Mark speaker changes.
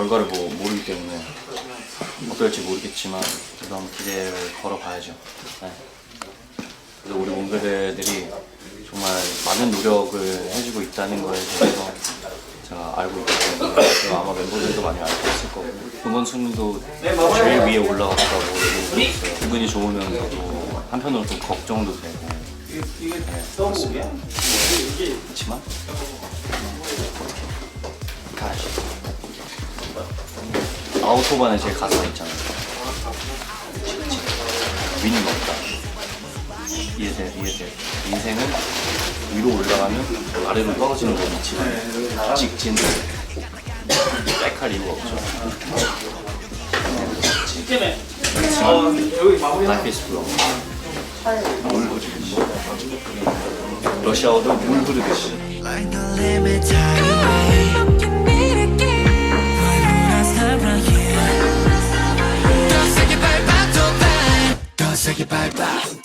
Speaker 1: 결과를 뭐 모르기 때문에 어떨지 모르겠지만 그래도 한번 기대를 걸어봐야죠. 네. 그래서 우리 몽베르들이 정말 많은 노력을 해주고 있다는 거에 대해서 제가 알고 때문에 그리고 아마 멤버들도 많이 알고 있을 거고 응원 순위도 제일 위에 올라갔다고. 기분이 좋으면서도 한편으로 좀 걱정도 되고 네, 그렇습니다. 그렇지만 아우토반에 제 가사 있잖아요. 위는 없다. 이해돼 이해돼. 인생은 위로 올라가면 아래로 떨어지는 거겠지 직진 백할 이유가 없죠. 그렇지만 라이프 이스 플로우 물 흐르듯이. 러시아어도 물 흐르듯이
Speaker 2: occupied by